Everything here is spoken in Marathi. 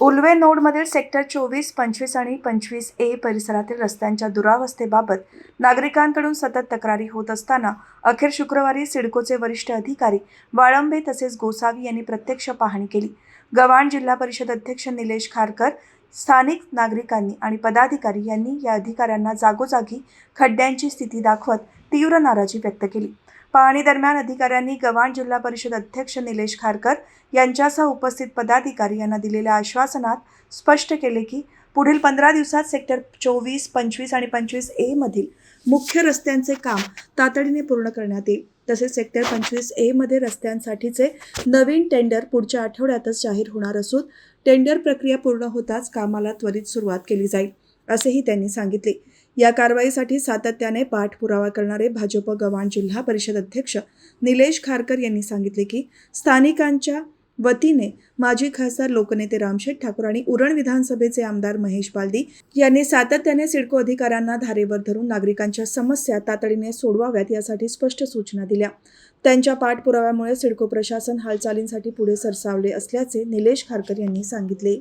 उल्वे नोडमधील सेक्टर चोवीस पंचवीस आणि पंचवीस ए परिसरातील रस्त्यांच्या दुरावस्थेबाबत नागरिकांकडून सतत तक्रारी होत असताना अखेर शुक्रवारी सिडकोचे वरिष्ठ अधिकारी वाळंबे तसेच गोसावी यांनी प्रत्यक्ष पाहणी केली. गव्हाण जिल्हा परिषद अध्यक्ष निलेश खारकर स्थानिक नागरिकांनी आणि पदाधिकारी यांनी या अधिकाऱ्यांना जागोजागी खड्ड्यांची स्थिती दाखवत तीव्र नाराजी व्यक्त केली. पाहणी दरम्यान अधिकाऱ्यांनी गव्हाण जिल्हा परिषद अध्यक्ष निलेश खारकर यांच्यासह उपस्थित पदाधिकारी यांना दिलेल्या आश्वासनात स्पष्ट केले की पुढील पंधरा दिवसात सेक्टर चोवीस पंचवीस आणि पंचवीस ए मधील मुख्य रस्त्यांचे काम तातडीने पूर्ण करण्यात येईल. तसेच सेक्टर पंचवीस ए मध्ये रस्त्यांसाठीचे नवीन टेंडर पुढच्या आठवड्यातच जाहीर होणार असून टेंडर प्रक्रिया पूर्ण होताच कामाला त्वरित सुरुवात केली जाईल असेही त्यांनी सांगितले. या कारवाईसाठी सातत्याने पाठपुरावा करणारे भाजप गव्हाण जिल्हा परिषद अध्यक्ष निलेश खारकर यांनी सांगितले की स्थानिकांच्या वतीने माजी खासदार लोकनेते रामशेठ ठाकूर आणि उरण विधानसभेचे आमदार महेश बालदी यांनी सातत्याने सिडको अधिकाऱ्यांना धारेवर धरून नागरिकांच्या समस्या तातडीने सोडवाव्यात यासाठी स्पष्ट सूचना दिल्या. त्यांच्या पाठपुराव्यामुळे सिडको प्रशासन हालचालींसाठी पुढे सरसावले असल्याचे निलेश खारकर यांनी सांगितले.